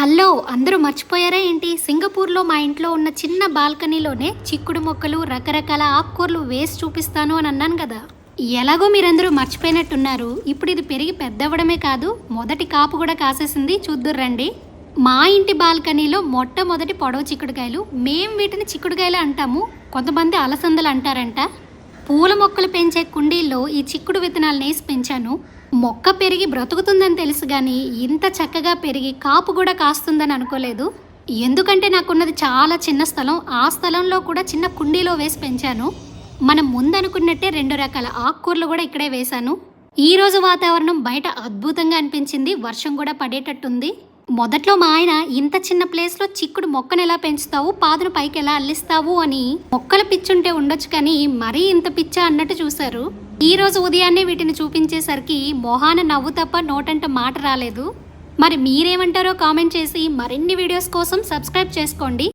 Hello అందరూ మర్చిపోయారా ఏంటి? సింగపూర్లో మా ఇంట్లో ఉన్న చిన్న బాల్కనీలోనే చిక్కుడు మొక్కలు రకరకాల ఆకుకూరలు వేసి చూపిస్తాను అని అన్నాను కదా. ఎలాగో మీరందరూ మర్చిపోయినట్టున్నారు. ఇప్పుడు ఇది పెరిగి పెద్దవడమే కాదు మొదటి కాపు కూడా కాసేసింది. చూద్దుర్రండి మా ఇంటి బాల్కనీలో మొట్టమొదటి పొడవు చిక్కుడుకాయలు. మేం వీటిని చిక్కుడుకాయలు అంటాము. కొంతమంది అలసందలు అంటారంట. పూల మొక్కలు పెంచే కుండీల్లో ఈ చిక్కుడు విత్తనాలను వేసి పెంచాను. మొక్క పెరిగి బ్రతుకుతుందని తెలుసు కానీ ఇంత చక్కగా పెరిగి కాపు కూడా కాస్తుందని అనుకోలేదు. ఎందుకంటే నాకున్నది చాలా చిన్న స్థలం. ఆ స్థలంలో కూడా చిన్న కుండీలో వేసి పెంచాను. మనం ముందనుకున్నట్టే రెండు రకాల ఆకుకూరలు కూడా ఇక్కడే వేశాను. ఈ రోజు వాతావరణం బయట అద్భుతంగా అనిపించింది. వర్షం కూడా పడేటట్టుంది. మొదట్లో మా ఆయన ఇంత చిన్న ప్లేస్లో చిక్కుడు మొక్కను ఎలా పెంచుతావు? పాదును పైకి ఎలా అల్లిస్తావు? అని మొక్కల పిచ్చుంటే ఉండొచ్చు కానీ మరీ ఇంత పిచ్చా అన్నట్టు చూశారు. ఈ రోజు ఉదయాన్నే వీటిని చూపించేసరికి మొహాన నవ్వు తప్ప నోటంట మాట రాలేదు. మరి మీరేమంటారో కామెంట్ చేసి మరిన్ని వీడియోస్ కోసం సబ్స్క్రైబ్ చేసుకోండి.